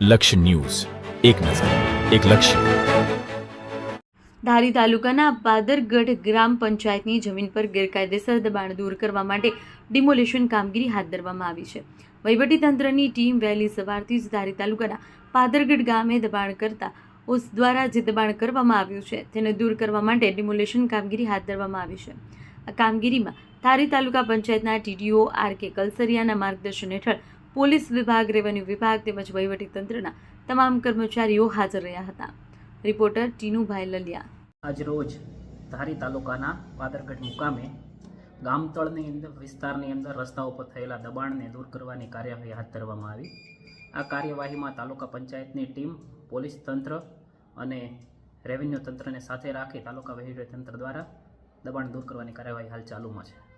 લક્ષ્ય ન્યૂઝ. એક નજર, એક લક્ષ્ય. ધારી તાલુકાના પાદરગઢ ગ્રામ પંચાયતની જમીન પર ગેરકાયદેસર દબાણ દૂર કરવા માટે ડિમોલિશન કામગીરી હાથ ધરવામાં આવી છે. વહીવટીતંત્રની ટીમ વહેલી સવારથી જ ધારી તાલુકાના પાદરગઢ ગામે દબાણ કરતા ઓસ દ્વારા જે દબાણ કરવામાં આવ્યું છે, તેને દૂર કરવા માટે ડિમોલિશન કામગીરી હાથ ધરવામાં આવી છે. આ કામગીરીમાં ધારી તાલુકા પંચાયતના ટીડીઓ આર કે કલસરિયાના માર્ગદર્શન હેઠળ પોલીસ વિભાગ, રેવન્યુ વિભાગ તેમજ વહીવટીતંત્રના તમામ કર્મચારીઓ હાજર રહ્યા હતા. રિપોર્ટર ટીનુભાઈ લલિયા. આજરોજ ધારી તાલુકાના પાદરગઢ મુકામે ગામતળની અંદર, વિસ્તારની અંદર રસ્તા ઉપર થયેલા દબાણને દૂર કરવાની કાર્યવાહી હાથ ધરવામાં આવી. આ કાર્યવાહીમાં તાલુકા પંચાયતની ટીમ, પોલીસ તંત્ર અને રેવન્યુ તંત્રને સાથે રાખી તાલુકા વહીવટી તંત્ર દ્વારા દબાણ દૂર કરવાની કાર્યવાહી હાલ ચાલુમાં છે.